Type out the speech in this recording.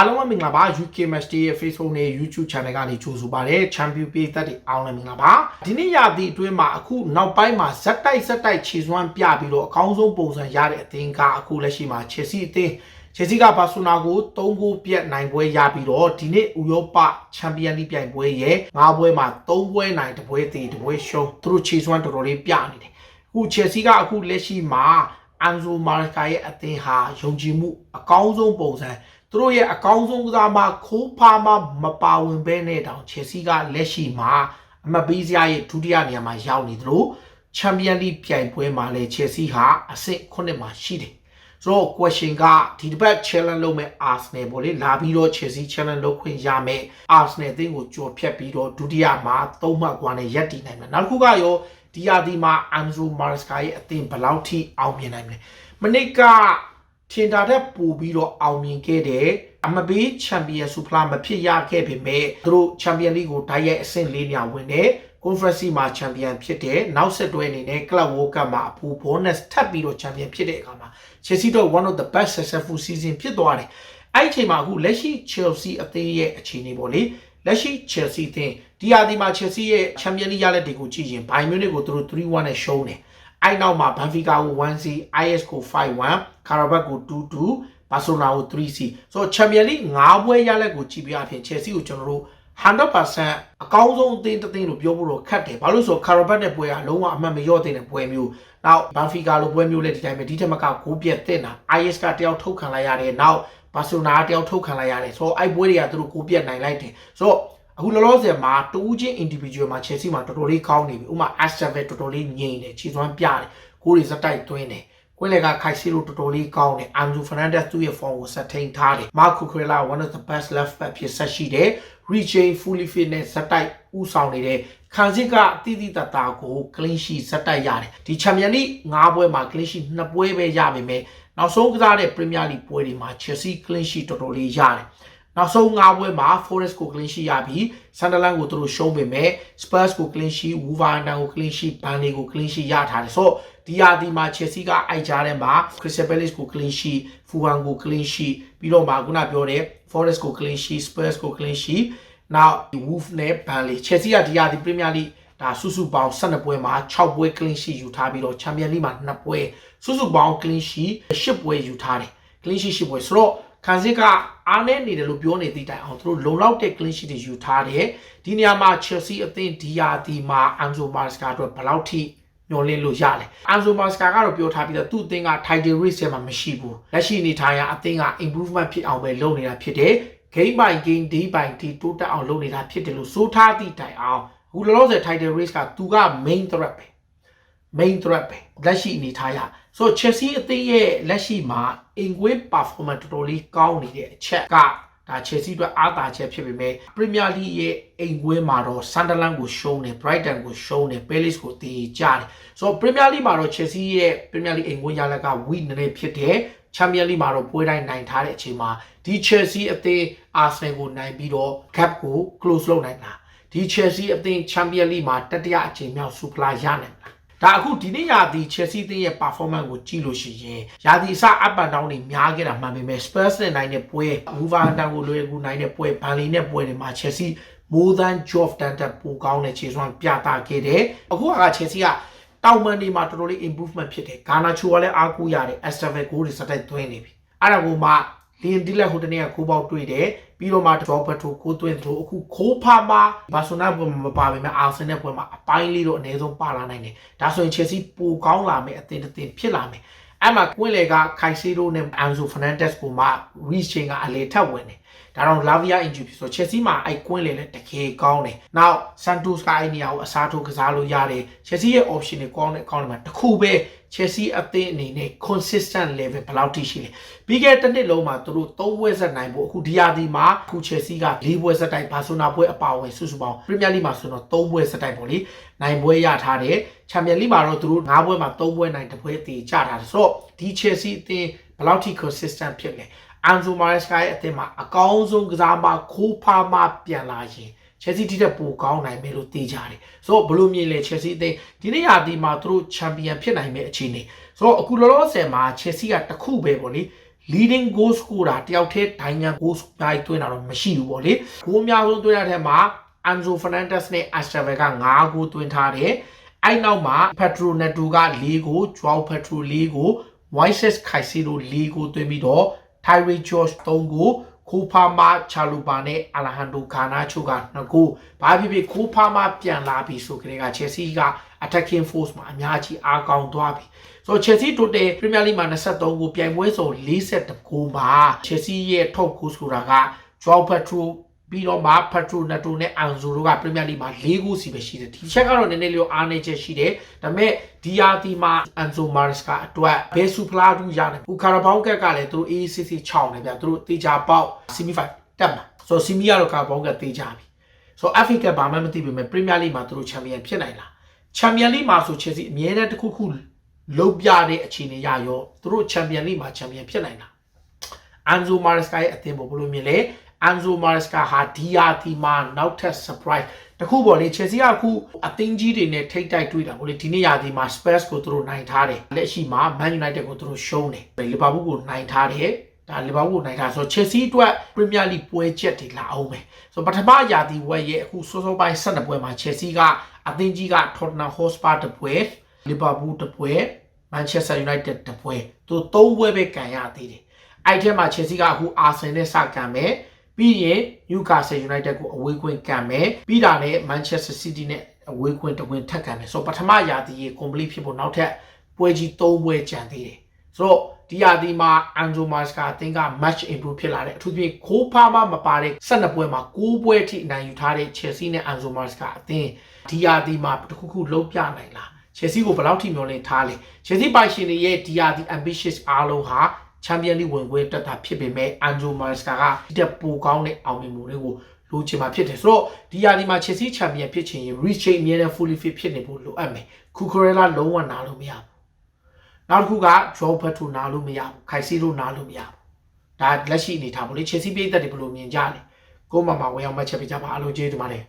အားလုံးပဲမင်္ဂလာပါ UK Match Day ရဲ့ Facebook နဲ့ YouTube Channel ကနေကြိုဆိုပါရစေ Champion ပြည်သက်တွေအားလုံးလည်းမင်္ဂလာပါဒီနေ့ရာသီအတွင်းမှာအခုနောက်ပိုင်းမှာဇက်တိုက်ဇက်တိုက်ခြေစွမ်းပြပြီးတော့အကောင်းဆုံးပုံစံရတဲ့အသင်းကအခုလက်ရှိမှာ Chelsea အသင်း Chelsea ကဘာဆိုနာကို3ဂိုးပြတ်နိုင်ပွဲရပြီးတော့ဒီနေ့ဥရောပချန်ပီယံလိပြိုင်ပွဲရဲ့၅ပွဲမှာ3ပွဲနိုင်တစ်ပွဲသေးတစ်ပွဲရှုံးသူတို့ခြေစွမ်းတော်တော်လေးပြနေတယ်အခု Chelsea ကအခုလက်ရှိမှာအန်ဇိုမာရကာရဲ့အသင်းဟာယုံကြည်မှုအကောင်းဆုံးပုံစံ သူတို့ရဲ့အကောင်းဆုံးကစားမှာခိုးဖားမှမပါဝင်ဘဲနဲ့တောင်ချယ်ဆီကလက်ရှိမှာအမတ်ပေးစရာရဲ့ဒုတိယနေရာမှာရောက်နေသလိုချန်ပီယံလိပြိုင်ပွဲမှာလည်းချယ်ဆီဟာအဆင့်9မှာရှိတယ်ဆိုတော့ question ကဒီတစ်ပတ် challenge လုပ်မဲ့ Arsenal ပေါ့လေလာပြီးတော့ Chelsea challenge လုပ်ခွင့်ရမယ် Arsenal အသင်းကိုကြော်ဖြတ်ပြီးတော့ဒုတိယမှာသုံးမှတ်ကွာနဲ့ရပ်တည်နိုင်မယ်နောက်တစ်ခုကရောဒီယာဒီမှာ Anzo Maresca ရဲ့အသင်းဘယ်လောက်ထိအောင်မြင်နိုင်မလဲမနစ်က ထင်တာတဲ့ပို့ပြီးတော့အောင်မြင်ခဲ့တယ်အမဘေးချန်ပီယံဆူဖလာမဖြစ်ရခဲ့ပေမဲ့သူတို့ချန်ပီယံလိကိုတိုက်ရိုက်အဆင့်၄နေရာဝင်တယ် conference မှာချန်ပီယံဖြစ်တယ်နောက်ဆက်တွဲအနေနဲ့ club world cup မှာအပူ bonus ထပ်ပြီးတော့ချန်ပီယံဖြစ်တဲ့အခါမှာ Chelsea တော့ one of the best successful season ဖြစ်သွားတယ်အဲ့ဒီအချိန်မှာအခုလက်ရှိ Chelsea အသင်းရဲ့အခြေအနေပေါ့လေလက်ရှိ Chelsea အသင်းဒီဟာဒီမှာ Chelsea ရဲ့ Champions League ရလက်တွေကိုကြည့်ရင် Bayern Munich ကိုသူတို့3-1နဲ့ရှုံးတယ် အဲ့နောက်မှာ Benfica ကို1-0 IS ကို5-1 Karabakh ကို2-2 Barcelona ကို3-0ဆိုတော့ Champions League 5ပွဲရလက်ကိုကြည့်ပြအဖြစ် Chelsea ကိုကျွန်တော်တို့100%အကောင်းဆုံးအသင်းတစ်သင်းလို့ပြောဖို့တော့ခက်တယ်ဘာလို့ဆိုတော့ Karabakh နဲ့ပွဲကလုံးဝအမှတ်မလျော့တဲ့ပွဲမျိုးနောက် Benfica လိုပွဲမျိုးလည်းဒီတိုင်းပဲဒီထက်မကဂိုးပြက်တဲ့တာ IS ကတယောက်ထုတ်ခံလိုက်ရတယ်နောက်ဘာဆိုနာတယောက်ထုတ်ခံလိုက်ရတယ်ဆိုတော့အဲ့ပွဲတွေကသူတို့ကိုပြက်နိုင်လိုက်တယ်ဆိုတော့ အခုလောလောဆယ်မှာတူးချင်း individual မှာ Chelsea မှာတော်တော်လေးကောင်းနေပြီဥပမာ Astave တော်တော်လေးငြိမ်တယ်ခြေစွမ်းပြတယ်ကိုယ်တွေစတိုက်သွင်းတယ်ကွင်းလက်ကခိုက်စီလိုတော်တော်လေးကောင်းတယ်အန်ဇူဖာနန်ဒက်သူ့ရဲ့ form ကိုဆက်ထိန်ထားတယ်မာကူခရလာ one of the best left back ဖြစ်ဆက်ရှိတယ် rechain fully fit နဲ့စတိုက်ဥဆောင်နေတဲ့ခံစစ်ကအတိအတတာကို clean sheet စတိုက်ရတယ်ဒီချန်ပီယံလိ၅ပွဲမှာ clean sheet 2ပွဲပဲရပါမယ်နောက်ဆုံးကစားတဲ့ Premier League ပွဲတွေမှာ Chelsea clean sheet တော်တော်လေးရတယ် နောက်ဆုံး၅ပွဲမှာ Forest ကို clean sheet ရပြီး Sunderland ကိုသူတို့ရှုံးပေမဲ့ Spurs ကို clean sheet Wolverhampton ကို clean sheet Burnley ကို clean sheet ရထားတယ်ဆိုတော့ဒီဟာဒီမှာ Chelsea ကအိုက်ကြားထဲမှာ Crystal Palace ကို clean sheet Fulham ကို clean sheet ပြီးတော့မှခုနပြောတဲ့ Forest ကို clean sheet Spurs ကို clean sheet နောက် Wolf နဲ့ Burnley Chelsea ကဒီဟာဒီ Premier League ဒါစုစုပေါင်း12ပွဲမှာ6ပွဲ clean sheet ယူထားပြီးတော့ Champions League မှာ2ပွဲစုစုပေါင်း clean sheet 10ပွဲယူထားတယ် clean sheet 10ပွဲဆိုတော့ ခံစစ်ကအားနည်းနေတယ်လို့ပြောနေသည့်တိုင်အောင်သူတို့လုံလောက်တဲ့ clean sheet တွေယူထားတယ်ဒီနေရာမှာ Chelsea အသင်းဒီယာဒီမှာ Anzo Maresca အတွက်ဘယ်လောက်ထိညှော်လင့်လို့ရလဲ။ Anzo Maresca ကတော့ပြောထားပြီးတော့သူ့အသင်းက title race ထဲမှာမရှိဘူး။လက်ရှိအနေထားအရအသင်းက improvement ဖြစ်အောင်ပဲလုပ်နေတာဖြစ်တယ်။ game by game day by day တိုးတက်အောင်လုပ်နေတာဖြစ်တယ်လို့ဆိုထားသည့်တိုင်အောင်အခုလောလောဆယ် title race ကသူက main threat ပဲ main threat ပဲလက်ရှိအနေထားရဆိုတော့ Chelsea အသင်းရဲ့လက်ရှိမှာ in-game performance တော်တော်လေးကောင်းနေတဲ့အချက်ကဒါ Chelsea အတွက်အားသာချက်ဖြစ်ပေမဲ့ Premier League ရဲ့အိမ်ကွင်းမှာတော့ Sunderland ကိုရှုံးတယ် Brighton ကိုရှုံးတယ် Palace ကိုတီးကြတယ်ဆိုတော့ Premier League မှာတော့ Chelsea ရဲ့ Premier League အိမ်ကွင်းရလက်က weak နည်းနည်းဖြစ်တယ် Champions League မှာတော့ပွဲတိုင်းနိုင်ထားတဲ့အချိန်မှာဒီ Chelsea အသင်း Arsenal ကိုနိုင်ပြီးတော့ gap ကို close လုပ်နိုင်တာဒီ Chelsea အသင်း Champions League မှာတတိယအချိန်မြောက် Super ရနိုင်တာ ဒါအခုဒီနေ့ရာသီ Chelsea အသင်းရဲ့ performance ကိုကြည့်လို့ရှိရင်ရာသီအစ up and down တွေများခဲ့တာမှန်ပေမဲ့ Spurs နဲ့နိုင်တဲ့ပွဲ Wolverhampton ကိုလွယ်ကူနိုင်တဲ့ပွဲ Burnley နဲ့ပွဲတွေမှာ Chelsea more than job done တဲ့ပိုကောင်းတဲ့ခြေစွမ်းပြသခဲ့တယ်အခုက Chelsea ကတောင်ပန်ဒီမှာတော်တော်လေး improvement ဖြစ်တယ်ဂါနာချိုကလည်းအားကိုးရတယ် Esteve ကိုတွေစတိုက်သွင်းနေပြီအဲ့ဒါကိုမှလင်းဒီလက်ဟိုတနေ့ကကိုပေါက်တွေ့တယ် ပြီးတော့မှ drop ထိုကိုသွင်းထိုအခုခိုးဖားမှာဘာဆိုနာဘမပါပေမဲ့အာဆင်နယ်ပွဲမှာအပိုင်းလေးတော့အနည်းဆုံးပါလာနိုင်တယ်ဒါဆိုရင် Chelsea ပိုကောင်းလာမယ်အသင်းတစ်သင်းဖြစ်လာမယ်အဲ့မှာကွင်းလေကခိုင်စီရိုနဲ့အန်ဇိုဖာနန်ဒက်ကိုမှ reach ချင်းကအလေထပ်ဝင်တယ်ဒါတော့ Lavia injury ဆို Chelsea မှာအဲ့ကွင်းလေလည်းတကယ်ကောင်းတယ်။ Now Santos ကအဲ့နေရာကိုအစားထိုးကစားလို့ရတယ်။ Chelsea ရဲ့ option တွေကောင်းတဲ့ကောင်းတယ်မှာတခုပဲ Chelsea အသင်းအနေနဲ့ consistent level ဘယ်လောက်ထိရှိလဲ။ပြီးခဲ့တဲ့နှစ်လုံးမှာသူတို့၃ပွဲဆက်နိုင်ဖို့အခုဒီယာဒီမှာအခု Chelsea က၄ပွဲဆက်တိုက်ဘာဆိုနာပွဲအပါအဝင်စုစုပေါင်း Premier League မှာဆိုတော့၃ပွဲဆက်တိုက်ပေါ့လေ။နိုင်ပွဲရထားတယ်။ Champions League မှာတော့သူတို့၅ပွဲမှာ၃ပွဲနိုင်တစ်ပွဲတည်ကြထားတယ်။ဆိုတော့ဒီ Chelsea အသင်းဘယ်လောက်ထိ consistent ဖြစ်လဲ။အန်ဇိုမာရက်စကာရဲ့အသင်းမှာအကောင်းဆုံးကစားမခိုးဖားမပြန်လာရင် ချက်စီတီတဲ့ပိုကောင်းနိုင်မယ်လို့သိကြတယ်ဆိုတော့ဘလို့မြင်လဲချက်စီအသင်းဒီနေ့ရာသီမှာသူတို့ချန်ပီယံဖြစ်နိုင်မယ့်အခြေအနေဆိုတော့အခုလောလောဆယ်မှာချက်စီကတခုပဲပေါ့လေ leading goal scorer တယောက်တည်းဒိုင်ငံ goal ပြိုင်သွင်းတာတော့မရှိဘူးပေါ့လေဂိုးအများဆုံးသွင်းတဲ့ထဲမှာ Anzo Fernandez နဲ့ Astral က9ဂိုးသွင်းထားတယ်အဲ့နောက်မှာ Pedro Neto က4ဂိုး Joao Pedro 4ဂိုး Moises Caicedo 4ဂိုးသွင်းပြီးတော့ Tyree George 3ဂိုး ခိုဖာမာချာလူပါနဲ့အာလဟန်ဒိုကာနာချိုက2ဂိုးဘာဖြစ်ဖြစ်ခိုဖာမာပြန်လာပြီဆိုကြတဲ့က Chelsea က attacking force မှာအများကြီးအားကောင်းသွားပြီဆိုတော့ Chelsea total Premier League မှာ23ဂိုးပြိုင်ပွဲဆို40ဂိုးမှာ Chelsea ရဲ့ top goal scorer က Joao Pedro ပြီးတော့မှ Petro Neto နဲ့ Anzo တို့က Premier League မှာ၄ဂိုးစီပဲရှိတယ်ဒီချက်ကတော့နည်းနည်းလေးအားနည်းချက်ရှိတယ်ဒါပေမဲ့ DRT မှာ Anzo Maresca အတွက်ဘယ်ဆူဖလားတူရတယ်ဘူးကာရာဘောင်းကက်ကလည်းသူတို့ ACC 6နေဗျသူတို့တေချာပေါက် semi final တက်မှာဆိုတော့ semi ကတော့ကာရာဘောင်းကက်တေချာပြီဆိုတော့ FA ကဘာမှမသိပေမဲ့ Premier League မှာသူတို့ champion ဖြစ်နိုင်လား Champion League မှာဆို Chelsea အမြဲတမ်းတစ်ခုခုလုံးပြတဲ့အခြေအနေရရောသူတို့ Champion League မှာ champion ဖြစ်နိုင်လား Anzo Maresca ရဲ့အသင်းပေါ်ဘယ်လိုမြင်လဲ Anzo Maresca ဟာ DRT မှာနောက်ထပ် surprise တခုပေါ့လေ Chelsea ကအခုအသင်းကြီးတွေနဲ့ထိတ်တိုက်တွေ့တာပေါ့လေဒီနေ့ရာသီမှာ Spurs ကိုသူတို့နိုင်ထားတယ်လက်ရှိမှာ Man United ကိုသူတို့ရှုံးတယ် Liverpool ကိုနိုင်ထားတယ်ဒါ Liverpool ကိုနိုင်ထားဆိုတော့ Chelsea အတွက် Premier League ပွဲချက်တွေလာအောင်မယ်ဆိုတော့ပထမရာသီဝက်ရဲ့အခုစောစောပိုင်း12ပွဲမှာ Chelsea ကအသင်းကြီးက Tottenham Hotspur တပွဲ Liverpool တပွဲ Manchester United တပွဲသူသုံးပွဲပဲကန်ရသေးတယ်အဲ့ထဲမှာ Chelsea ကအခု Arsenal နဲ့စကန်မယ် ပြီးရင် Newcastle United ကိုအဝေးကွင်းကန်မယ်ပြီးတာနဲ့ Manchester City နဲ့အဝေးကွင်းတစ်ကွင်းထပ်ကန်မယ်ဆိုတော့ပထမရာသီရေ complete ဖြစ်ဖို့နောက်ထပ်ပွဲကြီး၃ပွဲကျန်သေးတယ်ဆိုတော့ဒီရာသီမှာ Anzo Maresca အသင်းက match improve ဖြစ်လာတယ်အထူးသဖြင့်ခိုးဖားမှမပါတဲ့12ပွဲမှာ9ပွဲထိအနိုင်ယူထားတဲ့ Chelsea နဲ့ Anzo Maresca အသင်းဒီရာသီမှာတစ်ခုခုလုံးပြနိုင်လား Chelsea ကိုဘယ်လောက်ထိမျှော်လင့်ထားလဲ Chelsea ပိုင်ရှင်တွေရဲ့ဒီရာသီ ambitious အားလုံးဟာ Champion League ဝင်ခွင့်တက်တာဖြစ်ပေမဲ့ Anzo Maresca ကဒီတက်ပိုကောင်းတဲ့အောင်မြင်မှုတွေကိုလိုချင်မှာဖြစ်တယ်ဆိုတော့ဒီရာသီမှာ Chelsea Champion ဖြစ်ချင်ရင် Reach အမြဲတမ်း fully fit ဖြစ်နေဖို့လိုအပ်မယ် Cucurella လုံးဝနားလို့မရဘူးနောက်တစ်ခုက Joao Pedro နားလို့မရဘူး Caicedo နားလို့မရဘူးဒါလက်ရှိအနေထားပေါ့လေ Chelsea ပြည်သက်တွေဘယ်လိုမြင်ကြလဲကိုမမဝင်အောင်မှတ်ချက်ပေးကြပါအားလုံးကျေးဇူးတင်ပါတယ်